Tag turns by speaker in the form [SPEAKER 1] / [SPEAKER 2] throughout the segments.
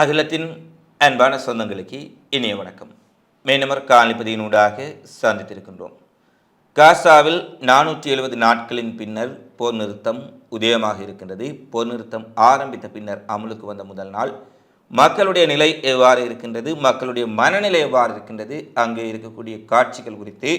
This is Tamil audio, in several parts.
[SPEAKER 1] அகிலத்தின் அன்பான சொந்தங்களுக்கு இனிய வணக்கம். மேனமர் காலிப்பதியினூடாக சந்தித்திருக்கின்றோம். காசாவில் நானூற்றி எழுபது நாட்களின் பின்னர் போர் நிறுத்தம் உதயமாக இருக்கின்றது. போர் நிறுத்தம் ஆரம்பித்த பின்னர் அமலுக்கு வந்த முதல் நாள். மக்களுடைய நிலை எவ்வாறு இருக்கின்றது? மக்களுடைய மனநிலை எவ்வாறு இருக்கின்றது? அங்கே இருக்கக்கூடிய காட்சிகள் குறித்து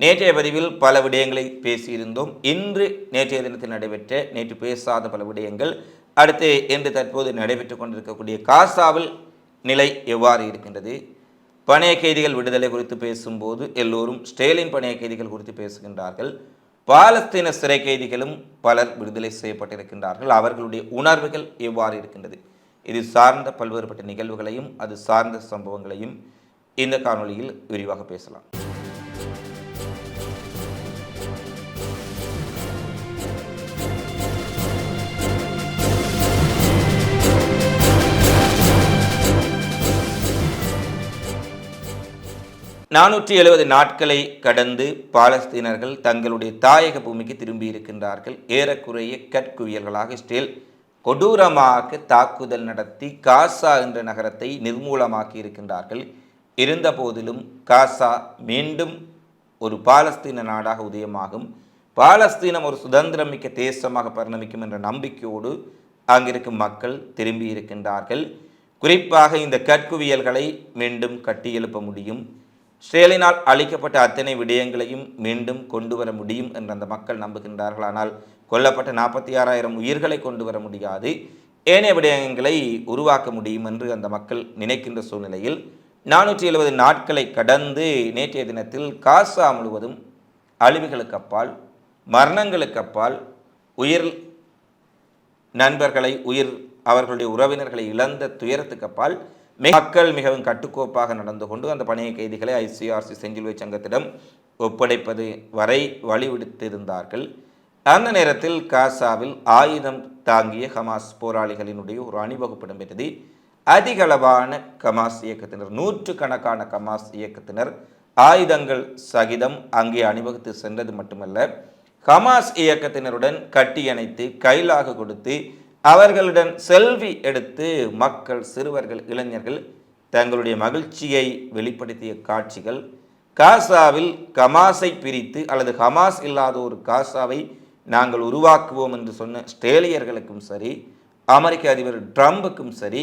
[SPEAKER 1] நேற்றைய பதிவில் பல விடயங்களை பேசியிருந்தோம். இன்று நேற்றைய தினத்தில் நடைபெற்ற நேற்று பேசாத பல விடயங்கள் அடுத்து இன்று தற்போது நடைபெற்றுக் கொண்டிருக்கக்கூடிய காசாவில் நிலை எவ்வாறு இருக்கின்றது? பணைய கைதிகள் விடுதலை குறித்து பேசும்போது எல்லோரும் ஸ்டேலின் பணைய கைதிகள் குறித்து பேசுகின்றார்கள். பாலஸ்தீன சிறை கைதிகளும் பலர் விடுதலை செய்யப்பட்டிருக்கின்றார்கள். அவர்களுடைய உணர்வுகள் எவ்வாறு இருக்கின்றது? இது சார்ந்த பல்வேறுபட்ட நிகழ்வுகளையும் அது சார்ந்த சம்பவங்களையும் இந்த காணொளியில் விரிவாக பேசலாம். நானூற்றி எழுபது நாட்களை கடந்து பாலஸ்தீனர்கள் தங்களுடைய தாயக பூமிக்கு திரும்பி இருக்கின்றார்கள். ஏறக்குறைய கற்குவியல்களாக ஸ்டேல் கொடூரமாக தாக்குதல் நடத்தி காசா என்ற நகரத்தை நிர்மூலமாக்கி இருக்கின்றார்கள். இருந்தபோதிலும் காசா மீண்டும் ஒரு பாலஸ்தீன நாடாக உதயமாகும். பாலஸ்தீனம் ஒரு சுதந்திரமிக்க தேசமாக பரிணமிக்கும் என்ற நம்பிக்கையோடு அங்கிருக்கும் மக்கள் திரும்பி இருக்கின்றார்கள். குறிப்பாக இந்த கற்குவியல்களை மீண்டும் கட்டியெழுப்ப முடியும். ஸ்டேலினால் அளிக்கப்பட்ட அத்தனை விடயங்களையும் மீண்டும் கொண்டு வர முடியும் என்று அந்த மக்கள் நம்புகின்றார்கள். ஆனால் கொல்லப்பட்ட நாற்பத்தி ஆறாயிரம் உயிர்களை கொண்டு வர முடியாது. ஏனைய விடயங்களை உருவாக்க முடியும் என்று அந்த மக்கள் நினைக்கின்ற சூழ்நிலையில் நானூற்றி எழுபது நாட்களை கடந்து நேற்றைய தினத்தில் காசா முழுவதும் அழிவுகளுக்கு அப்பால் மரணங்களுக்கு அப்பால் உயிர் நண்பர்களை உயிர் அவர்களுடைய உறவினர்களை இழந்த துயரத்துக்கு அப்பால் மக்கள் மிகவும் கட்டுக்கோப்பாக நடந்து கொண்டு அந்த பணைய கைதிகளை ஐசிஆர்சி செஞ்சிலுவை சங்கத்திடம் ஒப்படைப்பது வரை வழிவிடுத்திருந்தார்கள். அந்த நேரத்தில் காசாவில் ஆயுதம் தாங்கிய ஹமாஸ் போராளிகளினுடைய ஒரு அணிவகுப்பு இடம்பெற்றது அதிகளவான கமாஸ் இயக்கத்தினர் நூற்று கணக்கான கமாஸ் இயக்கத்தினர் ஆயுதங்கள் சகிதம் அங்கே அணிவகுத்து சென்றது மட்டுமல்ல ஹமாஸ் இயக்கத்தினருடன் கட்டியணைத்து கைலாக கொடுத்து அவர்களுடன் செல்வி எடுத்து மக்கள் சிறுவர்கள் இளைஞர்கள் தங்களுடைய மகிழ்ச்சியை வெளிப்படுத்திய காட்சிகள் காசாவில் கமாஸை பிரித்து அல்லது ஹமாஸ் இல்லாத ஒரு காசாவை நாங்கள் உருவாக்குவோம் என்று சொன்ன ஸ்ட்ரேலியர்களுக்கும் சரி அமெரிக்க அதிபர் ட்ரம்புக்கும் சரி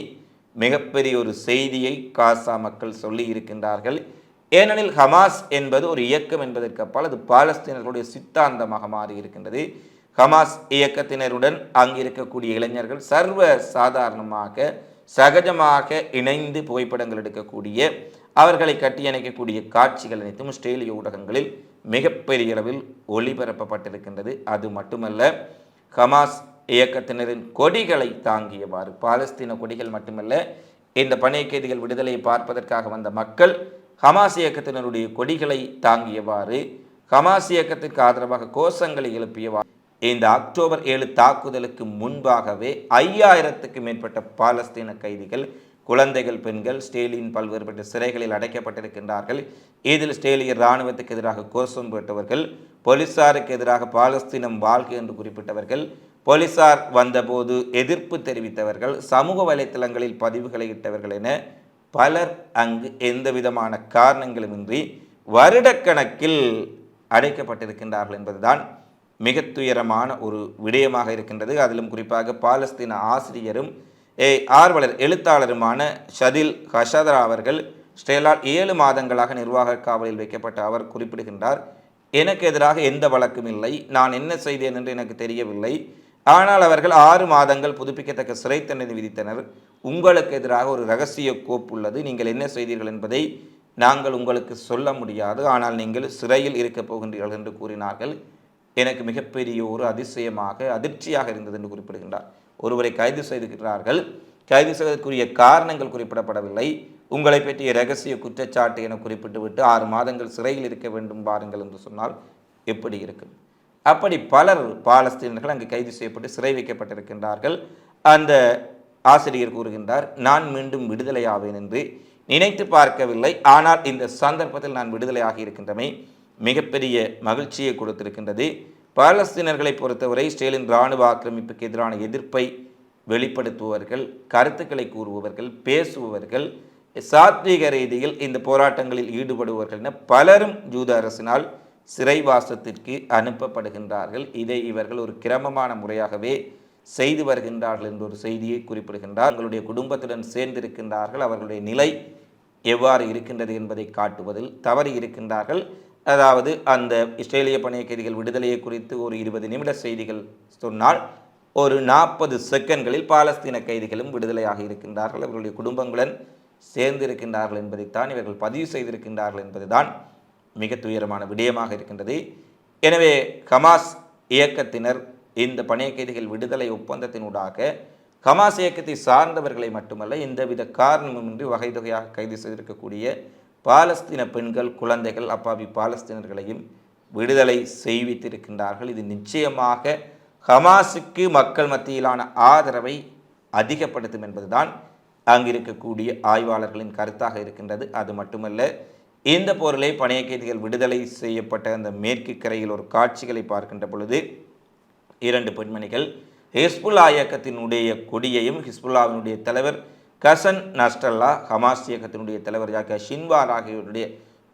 [SPEAKER 1] மிகப்பெரிய ஒரு செய்தியை காசா மக்கள் சொல்லி இருக்கின்றார்கள். ஏனெனில் ஹமாஸ் என்பது ஒரு இயக்கம் என்பதற்கு அப்பால் அது பாலஸ்தீனர்களுடைய சித்தாந்தமாக மாறி இருக்கின்றது. ஹமாஸ் இயக்கத்தினருடன் அங்கு இருக்கக்கூடிய இளைஞர்கள் சர்வ சாதாரணமாக சகஜமாக இணைந்து புகைப்படங்கள் எடுக்கக்கூடிய அவர்களை கட்டியணைக்கக்கூடிய காட்சிகள் அனைத்தும் ஸ்ட்ரேலிய ஊடகங்களில் மிகப்பெரிய அளவில் ஒளிபரப்பப்பட்டிருக்கின்றது. அது மட்டுமல்ல ஹமாஸ் இயக்கத்தினரின் கொடிகளை தாங்கியவாறு பாலஸ்தீன கொடிகள் மட்டுமல்ல இந்த பணைய கைதிகள் விடுதலையை பார்ப்பதற்காக வந்த மக்கள் ஹமாஸ் இயக்கத்தினருடைய கொடிகளை தாங்கியவாறு ஹமாஸ் இயக்கத்திற்கு ஆதரவாக கோஷங்களை எழுப்பியவாறு இந்த அக்டோபர் ஏழு தாக்குதலுக்கு முன்பாகவே ஐயாயிரத்துக்கு மேற்பட்ட பாலஸ்தீன கைதிகள் குழந்தைகள் பெண்கள் ஸ்டேலியின் பல்வேறுபட்ட சிறைகளில் அடைக்கப்பட்டிருக்கின்றார்கள். இதில் ஸ்டேலிய இராணுவத்துக்கு எதிராக கோஷம் போட்டவர்கள் போலீசாருக்கு எதிராக பாலஸ்தீனம் வாழ்க என்று குறிப்பிட்டவர்கள் போலீசார் வந்தபோது எதிர்ப்பு தெரிவித்தவர்கள் சமூக வலைத்தளங்களில் பதிவுகளை இட்டவர்கள் என பலர் அங்கு எந்த விதமான காரணங்களுமின்றி வருடக்கணக்கில் அடைக்கப்பட்டிருக்கின்றார்கள் என்பதுதான் மிக துயரமான ஒரு விடயமாக இருக்கின்றது. அதிலும் குறிப்பாக பாலஸ்தீன ஆசிரியரும் ஏ ஆர்வலர் எழுத்தாளருமான ஷதில் ஹஷதரா அவர்கள் ஸ்டெலால் ஏழு மாதங்களாக நிர்வாக காவலில் வைக்கப்பட்ட அவர் குறிப்பிடுகின்றார். எனக்கு எதிராக எந்த வழக்கும் இல்லை. நான் என்ன செய்தேன் என்று எனக்கு தெரியவில்லை. ஆனால் அவர்கள் ஆறு மாதங்கள் புதுப்பிக்கத்தக்க சிறை தண்டனை விதித்தனர். உங்களுக்கு எதிராக ஒரு ரகசிய கோப்பு உள்ளது. நீங்கள் என்ன செய்தீர்கள் என்பதை நாங்கள் உங்களுக்கு சொல்ல முடியாது. ஆனால் நீங்கள் சிறையில் இருக்கப் போகின்றீர்கள் என்று கூறினார்கள். எனக்கு மிகப்பெரிய ஒரு அதிசயமாக அதிர்ச்சியாக இருந்தது என்று குறிப்பிடுகின்றார். ஒருவரை கைது செய்திருக்கிறார்கள். கைது செய்வதற்குரிய காரணங்கள் குறிப்பிடப்படவில்லை. உங்களை பற்றிய ரகசிய குற்றச்சாட்டு என குறிப்பிட்டுவிட்டு ஆறு மாதங்கள் சிறையில் இருக்க வேண்டும் பாருங்கள் என்று சொன்னால் எப்படி இருக்கும்? அப்படி பலர் பாலஸ்தீனர்கள் அங்கு கைது செய்யப்பட்டு சிறை வைக்கப்பட்டிருக்கின்றார்கள். அந்த ஆசிரியர் கூறுகின்றார் நான் மீண்டும் விடுதலையாவேன் என்று. நினைத்து பார்க்கவில்லை. ஆனால் இந்த சந்தர்ப்பத்தில் நான் விடுதலையாகி இருக்கின்றமை மிகப்பெரிய மகிழ்ச்சியை கொடுத்திருக்கின்றது. பாலஸ்தீனர்களை பொறுத்தவரை இஸ்ரேலின் இராணுவ ஆக்கிரமிப்புக்கு எதிரான எதிர்ப்பை வெளிப்படுத்துபவர்கள் கருத்துக்களை கூறுபவர்கள் பேசுபவர்கள் சாத்வீக ரீதியில் இந்த போராட்டங்களில் ஈடுபடுபவர்கள் என பலரும் ஜூத அரசினால் சிறைவாசத்திற்கு அனுப்பப்படுகின்றார்கள். இதை இவர்கள் ஒரு கிரமமான முறையாகவே செய்து வருகின்றார்கள் என்ற ஒரு செய்தியை குறிப்பிடுகின்றார். தங்களுடைய குடும்பத்துடன் சேர்ந்திருக்கின்றார்கள். அவர்களுடைய நிலை எவ்வாறு இருக்கின்றது என்பதை காட்டுவதில் தவறி இருக்கின்றார்கள். அதாவது அந்த இஸ்ரேலிய பணைய கைதிகள் விடுதலையை குறித்து ஒரு இருபது நிமிட செய்திகள் சொன்னால் ஒரு நாற்பது செகண்ட்களில் பாலஸ்தீன கைதிகளும் விடுதலையாக இருக்கின்றார்கள். அவர்களுடைய குடும்பங்களுடன் சேர்ந்திருக்கின்றார்கள் என்பதைத்தான் இவர்கள் பதிவு செய்திருக்கின்றார்கள் என்பதுதான் மிக துயரமான விடயமாக இருக்கின்றது. எனவே ஹமாஸ் இயக்கத்தினர் இந்த பணைய கைதிகள் விடுதலை ஒப்பந்தத்தினூடாக ஹமாஸ் இயக்கத்தை சார்ந்தவர்களை மட்டுமல்ல எந்தவித காரணமுமின்றி வகை தொகையாக கைது செய்திருக்கக்கூடிய பாலஸ்தீன பெண்கள் குழந்தைகள் அப்பாவி பாலஸ்தீனர்களையும் விடுதலை செய்வித்திருக்கின்றார்கள். இது நிச்சயமாக ஹமாஸுக்கு மக்கள் மத்தியிலான ஆதரவை அதிகப்படுத்தும் என்பதுதான் அங்கு இருக்கக்கூடிய ஆய்வாளர்களின் கருத்தாக இருக்கின்றது. அது மட்டுமல்ல இந்த போரிலே பணைய கைதிகள் விடுதலை செய்யப்பட்ட அந்த மேற்கு கரையில் ஒரு காட்சிகளை பார்க்கின்ற பொழுது இரண்டு பெண்மணிகள் ஹிஸ்புல்லா இயக்கத்தினுடைய கொடியையும் ஹிஸ்புல்லாவினுடைய தலைவர் கசன் நஸ்டல்லா ஹமாஸ் இயக்கத்தினுடைய தலைவர் ஜாக்க ஷின்வார் ஆகியோருடைய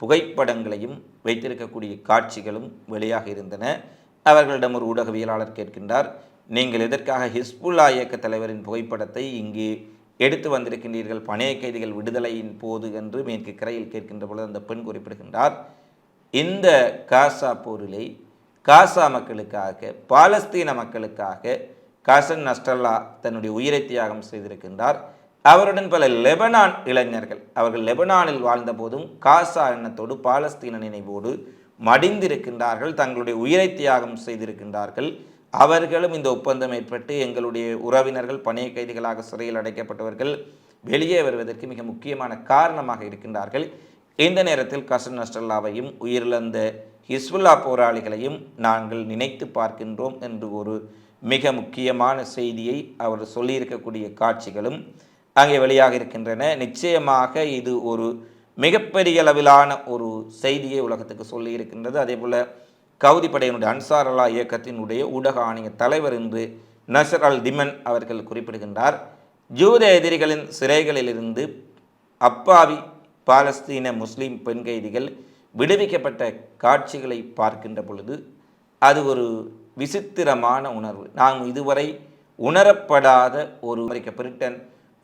[SPEAKER 1] புகைப்படங்களையும் வைத்திருக்கக்கூடிய காட்சிகளும் வெளியாக இருந்தன. அவர்களிடம் ஒரு ஊடகவியலாளர் கேட்கின்றார் நீங்கள் எதற்காக ஹிஸ்புல்லா இயக்க தலைவரின் புகைப்படத்தை இங்கே எடுத்து வந்திருக்கின்றீர்கள்? பணைய கைதிகள் விடுதலையின் போது என்று மேற்கு கரையில் கேட்கின்ற பொழுது அந்த பெண் குறிப்பிடுகின்றார் இந்த காசா போரிலே காசா மக்களுக்காக பாலஸ்தீன மக்களுக்காக காசன் நஸ்டல்லா தன்னுடைய உயிரை தியாகம் செய்திருக்கின்றார். அவருடன் பல லெபனான் இளைஞர்கள். அவர்கள் லெபனானில் வாழ்ந்த போதும் காசா எண்ணத்தோடு பாலஸ்தீன நினைவோடு மடிந்திருக்கின்றார்கள் தங்களுடைய உயிரை தியாகம் செய்திருக்கின்றார்கள். அவர்களும் இந்த ஒப்பந்தம் ஏற்பட்டு எங்களுடைய உறவினர்கள் பணைய கைதிகளாக சிறையில் அடைக்கப்பட்டவர்கள் வெளியே வருவதற்கு மிக முக்கியமான காரணமாக இருக்கின்றார்கள். இந்த நேரத்தில் கசன் நஸ்டல்லாவையும் உயிரிழந்த ஹிஸ்புல்லா போராளிகளையும் நாங்கள் நினைத்து பார்க்கின்றோம் என்று ஒரு மிக முக்கியமான செய்தியை அவர் சொல்லியிருக்கக்கூடிய காட்சிகளும் அங்கே வெளியாக இருக்கின்றன. நிச்சயமாக இது ஒரு மிகப்பெரிய அளவிலான ஒரு செய்தியை உலகத்துக்கு சொல்லி இருக்கின்றது. அதே போல் கவுதி படையினுடைய அன்சார் அல்லா இயக்கத்தினுடைய ஊடக ஆணைய தலைவர் என்று நசர் அல் திமன் அவர்கள் குறிப்பிடுகின்றார். ஜூத எதிரிகளின் சிறைகளிலிருந்து அப்பாவி பாலஸ்தீன முஸ்லீம் பெண் கைதிகள் விடுவிக்கப்பட்ட காட்சிகளை பார்க்கின்ற பொழுது அது ஒரு விசித்திரமான உணர்வு. நாம் இதுவரை உணரப்படாத ஒரு அமெரிக்க பிரிட்டன்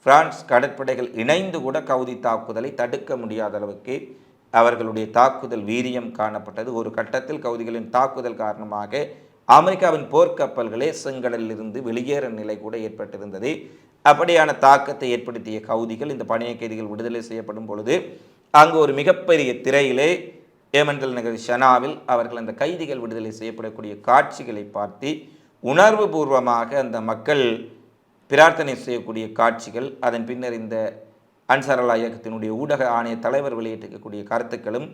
[SPEAKER 1] பிரான்ஸ் கடற்படைகள் இணைந்து கூட கவுதி தாக்குதலை தடுக்க முடியாத அளவுக்கு அவர்களுடைய தாக்குதல் வீரியம் காணப்பட்டது. ஒரு கட்டத்தில் கவுதிகளின் தாக்குதல் காரணமாக அமெரிக்காவின் போர்க்கப்பல்களே செங்கடலில் இருந்து வெளியேற நிலை கூட ஏற்பட்டிருந்தது. அப்படியான தாக்கத்தை ஏற்படுத்திய கவுதிகள் இந்த பணிய கைதிகள் விடுதலை செய்யப்படும் பொழுது அங்கு ஒரு மிகப்பெரிய திரையிலே ஏமண்டல் நகர் ஷனாவில் அவர்கள் அந்த கைதிகள் விடுதலை செய்யப்படக்கூடிய காட்சிகளை பார்த்து உணர்வு பூர்வமாக அந்த மக்கள் பிரார்த்தனை செய்யக்கூடிய காட்சிகள் அதன் பின்னர் இந்த அன்சாரல்லா இயக்கத்தினுடைய ஊடக ஆணைய தலைவர் வெளியிட்டிருக்கக்கூடிய கருத்துக்களும்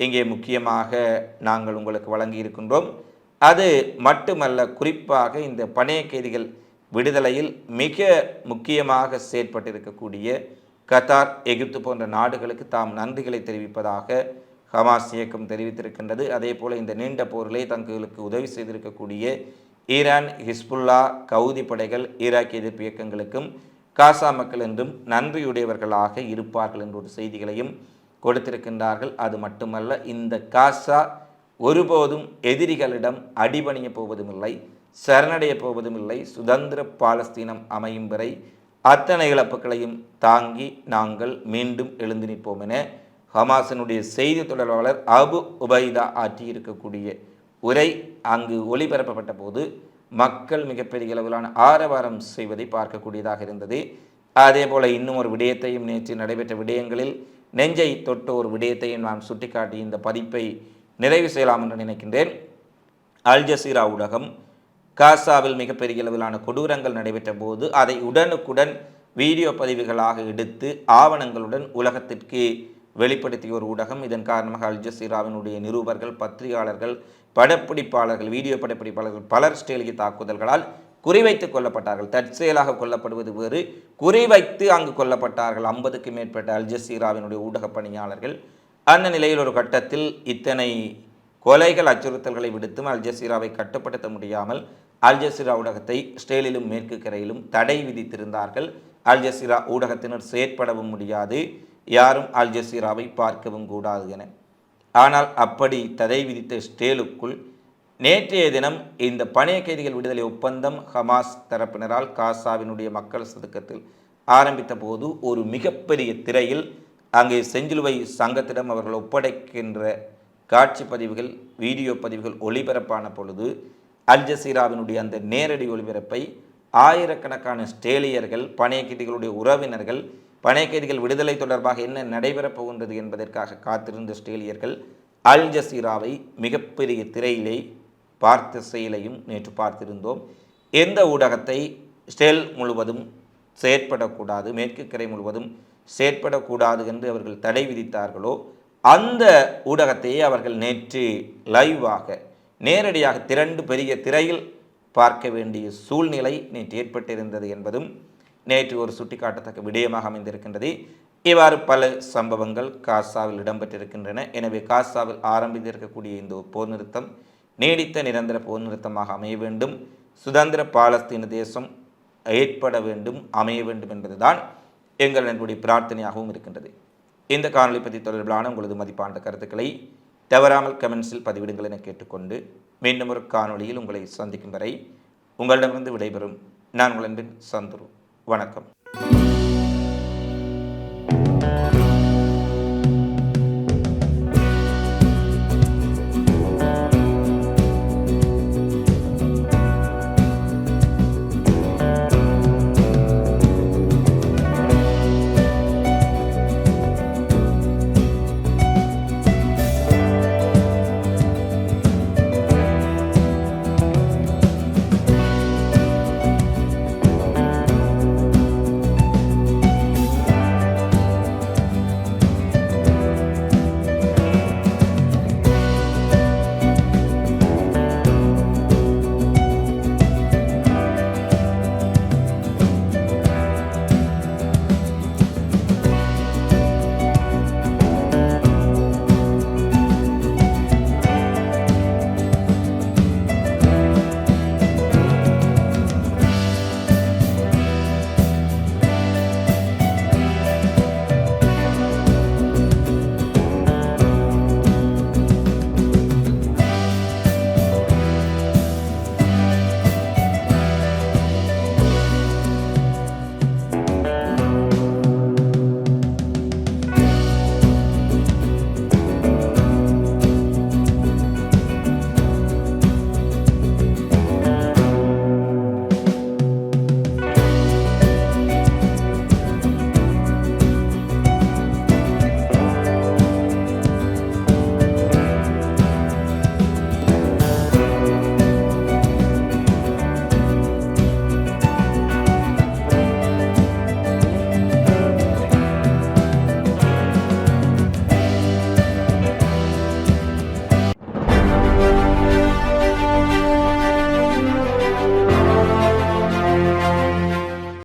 [SPEAKER 1] இங்கே முக்கியமாக நாங்கள் உங்களுக்கு வழங்கி இருக்கின்றோம் அது மட்டுமல்ல குறிப்பாக இந்த பணைய கைதிகள் விடுதலையில் மிக முக்கியமாக செயற்பட்டிருக்கக்கூடிய கத்தார் எகிப்து போன்ற நாடுகளுக்கு தாம் நன்றிகளை தெரிவிப்பதாக ஹமாஸ் இயக்கம் தெரிவித்திருக்கின்றது. அதே போல் இந்த நீண்ட போரிலே தங்களுக்கு உதவி செய்திருக்கக்கூடிய ஈரான் ஹிஸ்புல்லா கவுதி படைகள் ஈராக் எதிர்ப்பு இயக்கங்களுக்கும் காசா மக்கள் என்றும் நன்றியுடையவர்களாக இருப்பார்கள் என்ற ஒரு செய்திகளையும் கொடுத்திருக்கின்றார்கள். அது மட்டுமல்ல இந்த காசா ஒருபோதும் எதிரிகளிடம் அடிபணிய போவதும் இல்லை சரணடைய போவதும் இல்லை சுதந்திர பாலஸ்தீனம் அமையும் வரை அத்தனை இழப்புகளையும் தாங்கி நாங்கள் மீண்டும் எழுந்து நிற்போம் என ஹமாசனுடைய செய்தி தொடர்பாளர் அபு உபைதா ஆற்றியிருக்கக்கூடிய உரை அங்கு ஒளிபரப்பப்பட்ட போது மக்கள் மிகப்பெரிய அளவிலான ஆரவாரம் செய்வதை பார்க்கக்கூடியதாக இருந்தது. அதே போல் இன்னும் ஒரு விடயத்தையும் நேற்று நடைபெற்ற விடயங்களில் நெஞ்சை தொட்ட ஒரு விடயத்தையும் நான் சுட்டிக்காட்டி இந்த பதிப்பை நிறைவு செய்யலாம் என்று நினைக்கின்றேன். அல் ஜசீரா ஊடகம் காசாவில் மிகப்பெரிய அளவிலான கொடூரங்கள் நடைபெற்ற போது அதை உடனுக்குடன் வீடியோ பதிவுகளாக எடுத்து ஆவணங்களுடன் உலகத்திற்கு வெளிப்படுத்திய ஒரு ஊடகம். இதன் காரணமாக அல் ஜசீராவினுடைய நிருபர்கள் பத்திரிகையாளர்கள் படப்பிடிப்பாளர்கள் வீடியோ படப்பிடிப்பாளர்கள் பலர் ஸ்டேலிய தாக்குதல்களால் குறிவைத்து கொல்லப்பட்டார்கள். தற்செயலாக கொல்லப்படுவது வேறு. குறிவைத்து அங்கு கொல்லப்பட்டார்கள் ஐம்பதுக்கு மேற்பட்ட அல் ஜசீராவினுடைய ஊடக பணியாளர்கள். அந்த நிலையில் ஒரு கட்டத்தில் இத்தனை கொலைகள் அச்சுறுத்தல்களை விடுத்தும் அல் ஜசீராவை கட்டுப்படுத்த முடியாமல் அல் ஜசீரா ஊடகத்தை ஸ்டேலிலும் மேற்கு கரையிலும் தடை விதித்திருந்தார்கள். அல் ஜசீரா ஊடகத்தினர் செயற்படவும் முடியாது. யாரும் அல் ஜசீராவை பார்க்கவும் கூடாது என. ஆனால் அப்படி தடை விதித்த ஸ்டேலுக்குள் நேற்றைய தினம் இந்த பணைய கைதிகள் விடுதலை ஒப்பந்தம் ஹமாஸ் தரப்பினரால் காசாவினுடைய மக்கள் சதுக்கத்தில் ஆரம்பித்த போது ஒரு மிகப்பெரிய திரையில் அங்கே செஞ்சிலுவை சங்கத்திடம் அவர்கள் ஒப்படைக்கின்ற காட்சி பதிவுகள் வீடியோ பதிவுகள் ஒளிபரப்பான பொழுது அல் ஜசீராவினுடைய அந்த நேரடி ஒளிபரப்பை ஆயிரக்கணக்கான ஸ்டேலியர்கள் பணைய கைதிகளுடைய உறவினர்கள் பணைய விடுதலை தொடர்பாக என்ன நடைபெறப் போகின்றது என்பதற்காக காத்திருந்த ஆஸ்திரேலியர்கள் அல் ஜசீராவை மிகப்பெரிய திரையிலே பார்த்த செயலையும் நேற்று பார்த்திருந்தோம். எந்த ஊடகத்தை ஸ்டேல் முழுவதும் செயற்படக்கூடாது மேற்கு கரை முழுவதும் செயற்படக்கூடாது என்று அவர்கள் தடை விதித்தார்களோ அந்த ஊடகத்தையே அவர்கள் நேற்று லைவாக நேரடியாக திரண்டு பெரிய திரையில் பார்க்க வேண்டிய சூழ்நிலை நேற்று ஏற்பட்டிருந்தது என்பதும் நேற்று ஒரு சுட்டிக்காட்டத்தக்க விடயமாக அமைந்திருக்கின்றது. இவ்வாறு பல சம்பவங்கள் காசாவில் இடம்பெற்றிருக்கின்றன. எனவே காசாவில் ஆரம்பித்திருக்கக்கூடிய இந்த போர் நிறுத்தம் நீடித்த நிரந்தர போர் நிறுத்தமாக அமைய வேண்டும். சுதந்திர பாலஸ்தீன தேசம் ஏற்பட வேண்டும் அமைய வேண்டும் என்பதுதான் எங்கள் என்னுடைய பிரார்த்தனையாகவும் இருக்கின்றது. இந்த காணொலி பற்றி தொடர்பிலான உங்களது மதிப்பான கருத்துக்களை தவறாமல் கமெண்ட்ஸில் பதிவிடுங்கள் என கேட்டுக்கொண்டு மீண்டும் ஒரு காணொளியில் உங்களை சந்திக்கும் வரை உங்களிடமிருந்து விடைபெறும். நான் உங்களின் சந்துரு. வணக்கம்.